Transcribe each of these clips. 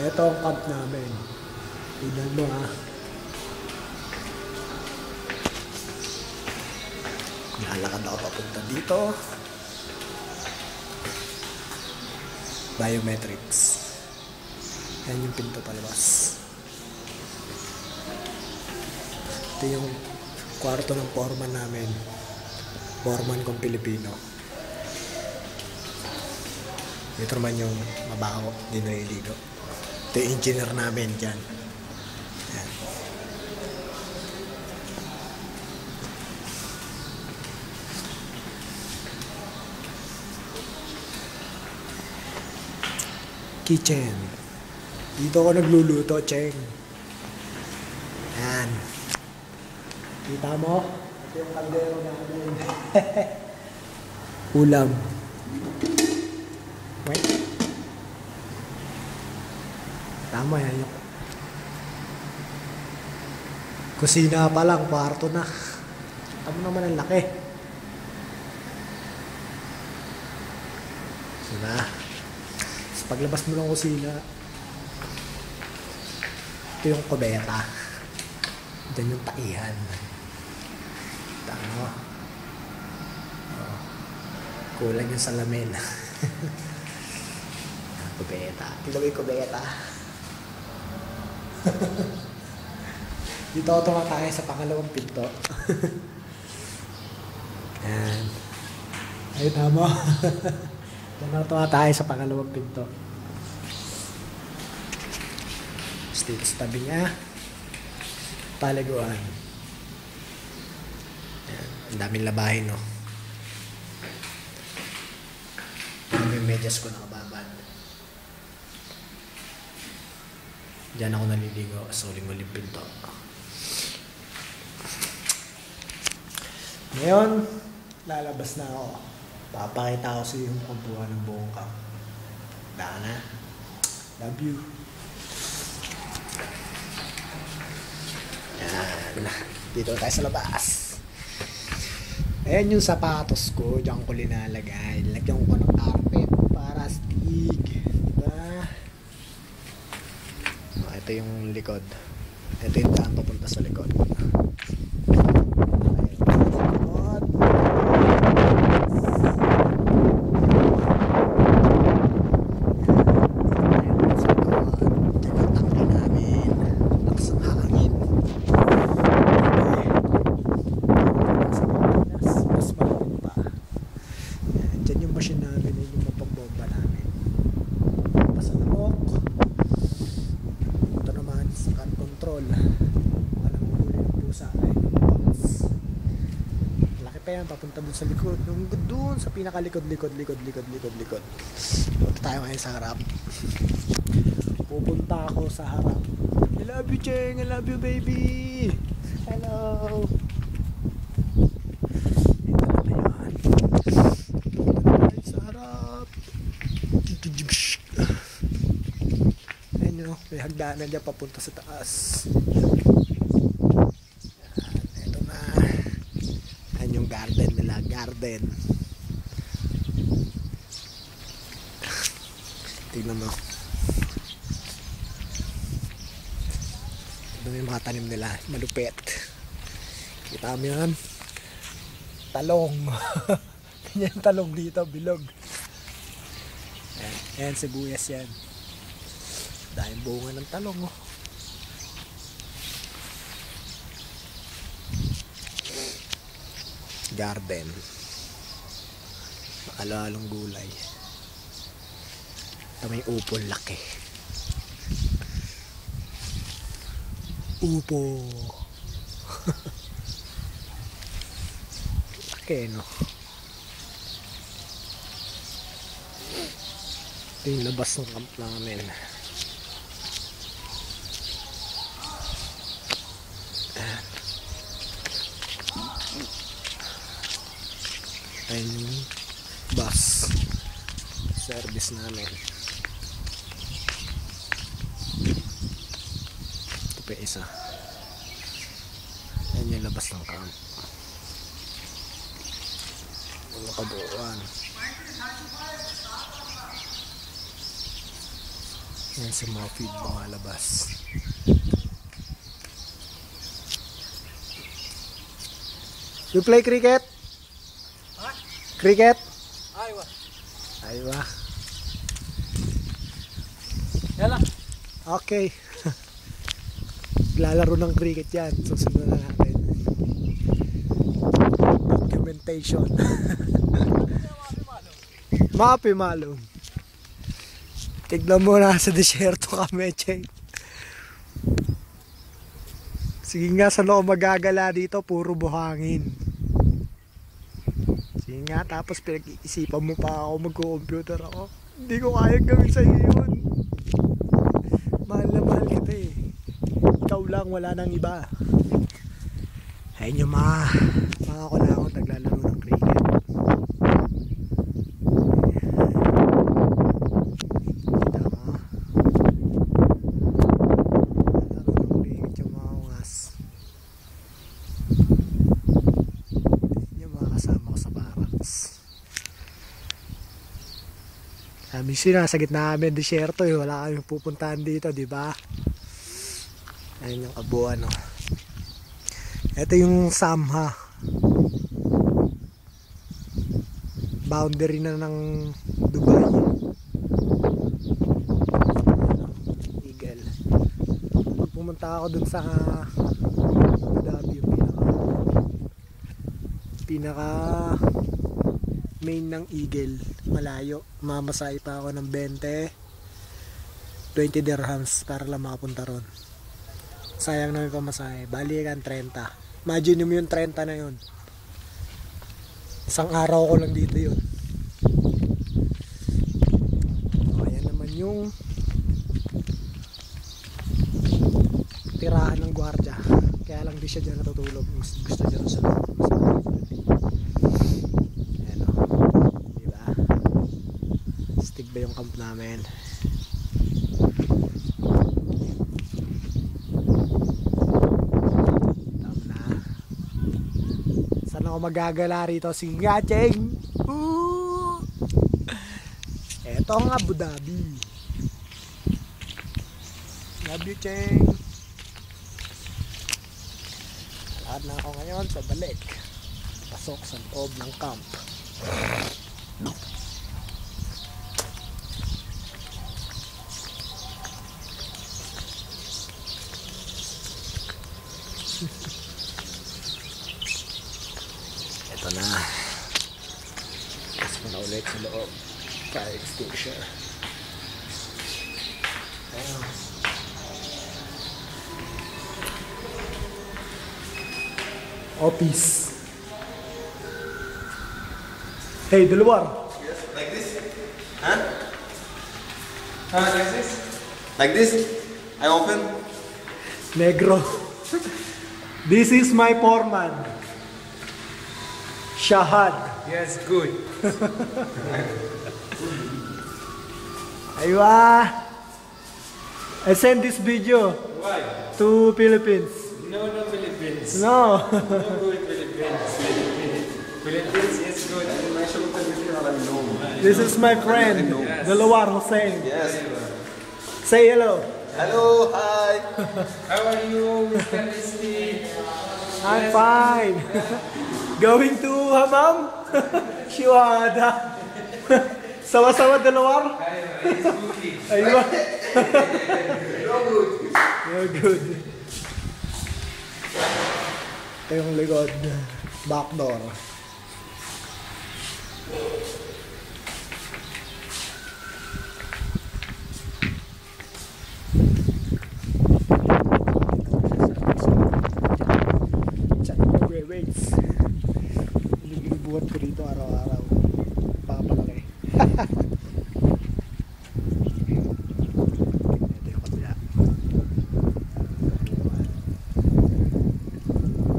Ito ang camp namin. Tignan mo ah. Lalakad ako papunta dito. Biometrics. Yan yung pinto palabas. Ito yung kwarto ng foreman namin. Foreman kong Pilipino. Ito naman yung mabaho, hindi naliligo. Ito yung engineer namin dyan. Yan. Kitchen. Dito ako nagluluto, Cheng. Yan. Kita mo? Ito yung kaldero namin. Ulam. Wait. Tama yan yung kusina pa lang, kwarto na. Tama naman ang laki. Diba? Tapos paglabas mo ng kusina, ito yung kubeta. Diyan yung taihan. Tama. Oh. Kulang yung salamin. kubeta. Ito yung kubeta. Dito ako tumatay sa pangalawang pinto. Yan. Ay, tama. Diyan ako tumatay sa pangalawang pinto. Dito sa tabi niya, paliguan. Yan. Ang daming labahin, no? Ang medyas ko nakababad. Diyan ako naliligo sa uling-uling pinto. Ngayon, lalabas na ako. Papakita ko sa iyo yung pagbuha ng buong camp. Daan na. Love you. Yan. Dito tayo sa labas. Ayan yung sapatos ko. Diyan ko linalagay. Lagyan ko ng carpet para stig. Diba? Oh, ito yung likod. Ito yung daan papunta sa likod. Ayun, sa likod. Ayun, sa likod. Diyan yung tangke namin. Lakas ang hangin. Sa Pilipinas, mas malamig pa. Yan, Diyan yung machine namin. Yun yung mapagbomba namin. Pasalok. Ito naman sa can control. Walang huli ng pusa ay box. Laki pa yan, papunta dun sa likod. Yung dun sa pinakalikod, likod, likod, likod, likod, likod. Punta tayo ngayon sa harap. Pupunta ako sa harap. I love you, Cheng. I love you, baby. Hello. Ayun yun, may hagdanan dyan papunta sa taas. Yan, Ito na. Yan yung garden garden. Tingnan mo. Ito yung mga tanim nila, malupit. Kita mo yan? Talong. Ganyan yung talong dito, bilog. Ayan, ayan sibuyas yan. Dahil bunga ng talong oh. Garden. Makalalong gulay. Ito may upo laki. Upo. laki no. Ito yung labas ng camp namin. Ayun service namin. Ito pa isa. Ayun yung labas ng camp. Mga kabuuan. Yan si Muffin lumalabas. You play cricket? Cricket? Aywa. Aywa. Yala. Okay. Lalaro ng cricket yan. Susunod na natin. Documentation. Mapi malum. Tignan mo na sa disyerto kami, Cheng. Sige nga, saan ako magagala dito? Puro buhangin. Sige nga, tapos pinag-iisipan mo pa ako mag-computer ako. Hindi ko kaya gawin sa iyo yun. Mahal na mahal kita eh. Ikaw lang, wala nang iba. Ayun yung mga, mga kulangot naglalaro ng cricket. Kita mo. Naglalaro ng cricket yung mga ungas. Yung mga kasama ko sa barracks. Sabi siya, nasa gitna kami ng disyerto eh. Wala kami pupuntahan dito, di ba? Ayun yung kabuuan, no. Ito yung Samha. Boundary na ng Dubai. Eagle. Pag pumunta ako dun sa Abu Dhabi, yung pinaka pinaka main ng Eagle malayo. Mamasay pa ako ng 20 20 dirhams para lang makapunta ron. Sayang namin pamasahe. Balikan 30 imagine mo yung 30 na yun. Isang araw ko lang dito yun. O, ayan naman yung tirahan ng gwardya. Kaya lang di siya dyan natutulog. Gusto dyan sa loob sa ayan o diba stig ba yung camp namin Tama na. Saan ako magagala rito? Sige nga, Cheng! Woo! Eto ang Abu Dhabi. Love you, Cheng! Lakad na ako ngayon sa balik. Pasok sa loob ng camp. Office. Hey, Delawar. Like this? Huh? Ah, like this? Like this? I open? Negro. This is my foreman. Shahad. Yes, good. Aywa. I send this video Why? to Philippines. No, no Philippines. No. No good Philippines. Philippines is good. This is my friend, Delawar Hussein. Yes. Say hello. Hello, hi. How are you, Mr. Misty? I'm fine. Going to Hamam? Shiwada. Sama-sama Delawar? It's cookie. Aywa. You're good. Ito yung likod. Back door. Check mo weights. Nilibuhat ko dito araw-araw. Papalaki. Ito yung kabila.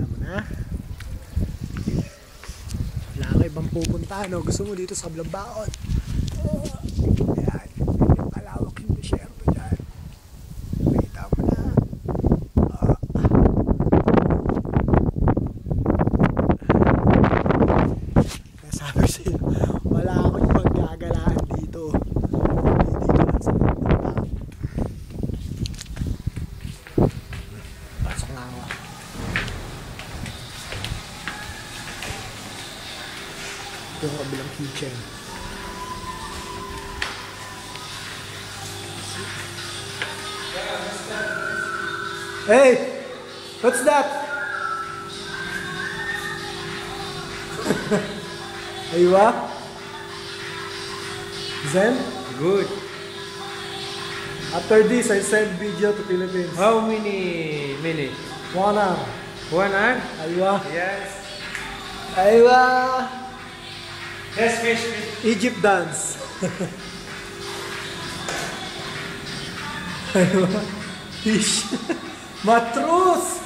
Tama na. Wala ka ibang pupunta, no? Gusto mo dito sa kabilang baon. Oh. dito sa kabilang kitchen. Hey! What's that? Are you up? Zen? Good. After this, I send video to Philippines. How many minutes? One hour. One hour? Aywa. Yes. Aywa. Yes, fish, fish. Egypt dance. Fish. Matrus!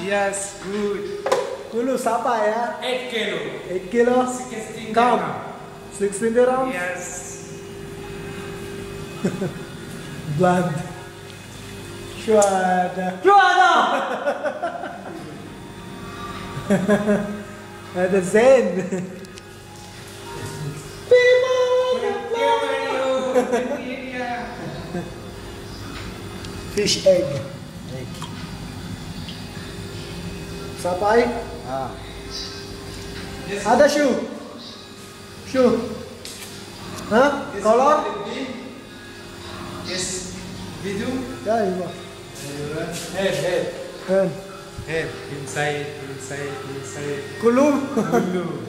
Yes, good. Kulu, sapa ya? 8 kilo. 8 kilo? 16 Come. gram. 16 dirham? Yes. Blood. Shuada. Shuada! هذا زين فيش اج صباي آه هذا شو؟ شو؟ ها؟ كولر يس فيديو أيوه إيوه. هيد هيد هيد هيد انسايد Inside, inside. Kulum. Blue.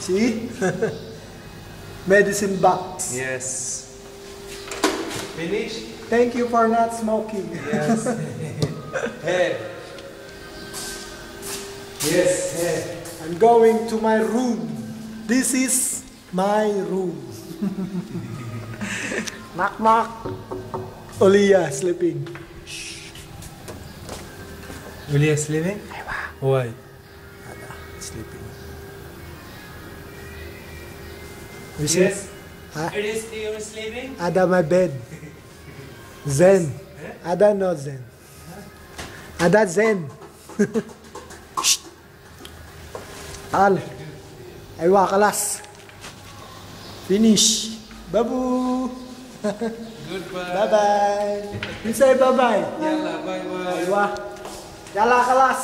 See? Medicine box. Yes. Finish? Thank you for not smoking. Yes. head. Yes, head. I'm going to my room. This is my room. knock knock. Olia sleeping. Julia sleeping? Why? Sleeping. You see? Yes. Huh? It is still sleeping? Ada my bed. Zen. Ada no Zen. Ada Zen. Shh. Al. Aywa kalas. Finish. Babu. Goodbye. Bye bye. You say bye bye. Yalla, bye bye. Aywa. Yala kalas.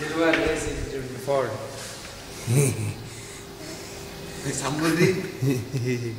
This one, this is before. Somebody.